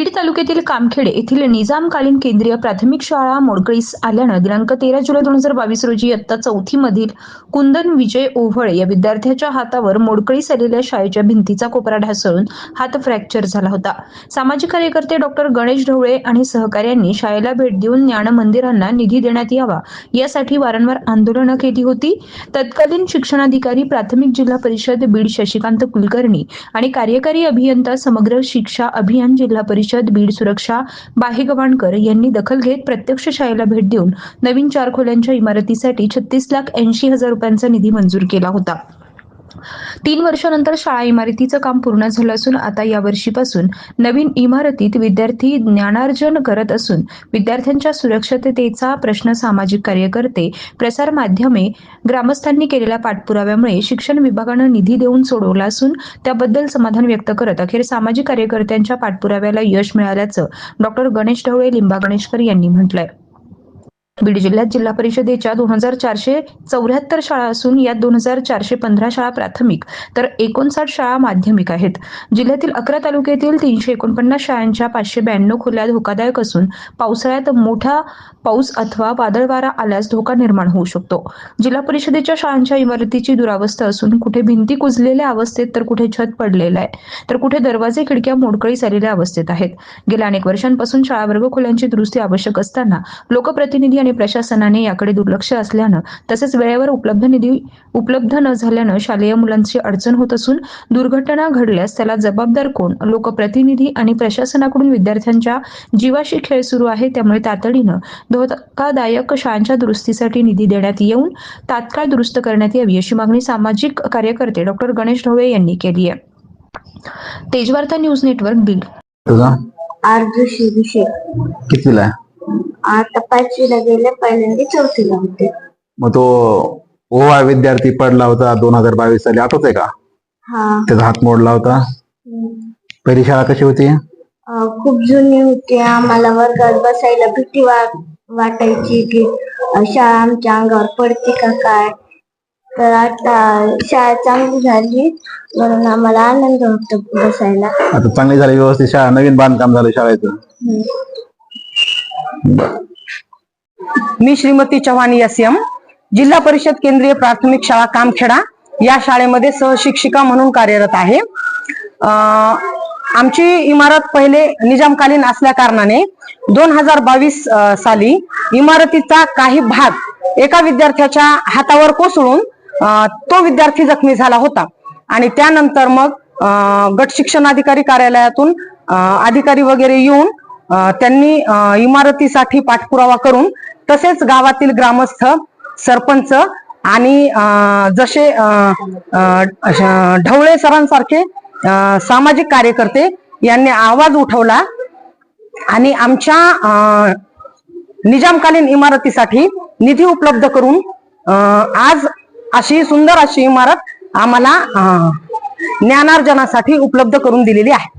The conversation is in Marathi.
बीड तालुक्यातील कामखेडे येथील निजामकालीन केंद्रीय प्राथमिक शाळा मोडकळीस आल्यानं दिनांक तेरा जुलै दोन हजार बावीस रोजी इयत्ता चौथी मधील कुंदन विजय ओव्हळे या विद्यार्थ्याच्या हातावर मोडकळीस आलेल्या शाळेच्या भिंतीचा कोपरा ढासळून हात फ्रॅक्चर झाला होता. सामाजिक कार्यकर्ते डॉक्टर गणेश ढवळे आणि सहकार्यांनी शाळेला भेट देऊन ज्ञान मंदिरांना निधी देण्यात यावा यासाठी वारंवार आंदोलनं केली होती. तत्कालीन शिक्षणाधिकारी प्राथमिक जिल्हा परिषद बीड शशिकांत कुलकर्णी आणि कार्यकारी अभियंता समग्र शिक्षा अभियान जिल्हा परिषद बीड सुरक्षा बाहे गव्हाणकर यांनी दखल घेत प्रत्यक्ष शाळेला भेट देऊन नवीन चार खोल्यांच्या इमारतीसाठी छत्तीस लाख ऐंशी हजार रुपयांचा निधी मंजूर केला होता. तीन वर्षानंतर शाळा इमारतीचं काम पूर्ण झालं असून आता या वर्षीपासून नवीन इमारतीत विद्यार्थी ज्ञानार्जन करत असून विद्यार्थ्यांच्या सुरक्षिततेचा प्रश्न सामाजिक कार्यकर्ते प्रसार माध्यमे ग्रामस्थांनी केलेल्या पाठपुराव्यामुळे शिक्षण विभागानं निधी देऊन सोडवला असून त्याबद्दल समाधान व्यक्त करत अखेर सामाजिक कार्यकर्त्यांच्या पाठपुराव्याला यश मिळाल्याचं डॉक्टर गणेश ढवळे लिंबा गणेशकर यांनी म्हटलंय. बीड जिल्ह्यात जिल्हा परिषदेच्या दोन हजार चारशे चौऱ्याहत्तर शाळा असून यात दोन हजार चारशे पंधरा शाळा प्राथमिक तर एकोणसाठ शाळा माध्यमिक आहेत. जिल्ह्यातील अकरा तालुक्यातील तीनशे एकोणपन्नास शाळांच्या पाचशे ब्याण्णव खोल्या धोकादायक असून पावसाळ्यात मोठा पाऊस अथवा वादळ वारा आल्यास धोका निर्माण होऊ शकतो. जिल्हा परिषदेच्या शाळांच्या इमारतीची दुरावस्था असून कुठे भिंती कुजलेल्या अवस्थेत तर कुठे छत पडलेलं आहे तर कुठे दरवाजे खिडक्या मोडकळी झालेल्या अवस्थेत आहेत. गेल्या अनेक वर्षांपासून शाळा वर्ग खोल्यांची दुरुस्ती आवश्यक असताना लोकप्रतिनिधी आणि प्रशासनाने याकडे दुर्लक्ष असल्यानं तसेच वेळेवर उपलब्ध निधी उपलब्ध न झाल्यानं शालेय मुलांची अडचण होत असून दुर्घटना घडल्यास त्याला जबाबदार कोण? लोकप्रतिनिधी आणि प्रशासनाकडून विद्यार्थ्यांच्या जीवाशी खेळ सुरू आहे त्यामुळे तातडीनं धोकादायक शाळांच्या दुरुस्तीसाठी निधी देण्यात येऊन तात्काळ दुरुस्त करण्यात यावी अशी मागणी सामाजिक कार्यकर्ते डॉक्टर गणेश ढवळे यांनी केली आहे. Tejvarta news network Beed. तुझा? आर्जुशी विषय. कितवीला आहे? आता पाचवीला गेले पहिल्यांदा चौथीला होते. मग तो ओवा विद्यार्थी पडला होता दोन हजार बावीस साली आठवत आहे का? हा. त्याचा हात मोडला होता. पहिली शाळा कशी होती? अं, खूप जुनी होती. आम्हाला वर्गात बसायला भीती वाट वाटायची की अं, शाळा आमच्या अंगावर पडते का काय? तर आता शाळा चांगली झाली म्हणून आम्हाला आनंद होतो बसायला. आता चांगली झाली व्यवस्थित शाळा नवीन बांधकाम झालं शाळेचं. हम्म. मी श्रीमती चव्हाण एस एम जिल्हा परिषद केंद्रीय प्राथमिक शाळा कामखेडा या शाळेमध्ये सहशिक्षिका म्हणून कार्यरत आहे. अं, आमची इमारत पहिले निजामकालीन असल्या कारणाने दोन हजार बावीस साली इमारतीचा काही भाग एका विद्यार्थ्याच्या हातावर कोसळून तो विद्यार्थी जखमी झाला होता. आणि त्यानंतर मग अं, शिक्षण अधिकारी कार्यालयातून अं, अधिकारी वगैरे येऊन त्यांनी इमारतीसाठी पाठपुरावा करून तसेच गावातील ग्रामस्थ सरपंच आणि जसे अशा ढवळे सरांसारखे सामाजिक कार्यकर्ते यांनी आवाज उठवला आणि आमच्या निजामकालीन इमारतीसाठी निधी उपलब्ध करून आज अशी सुंदर अशी इमारत आम्हाला ज्ञानार्जनासाठी उपलब्ध करून दिलेली आहे.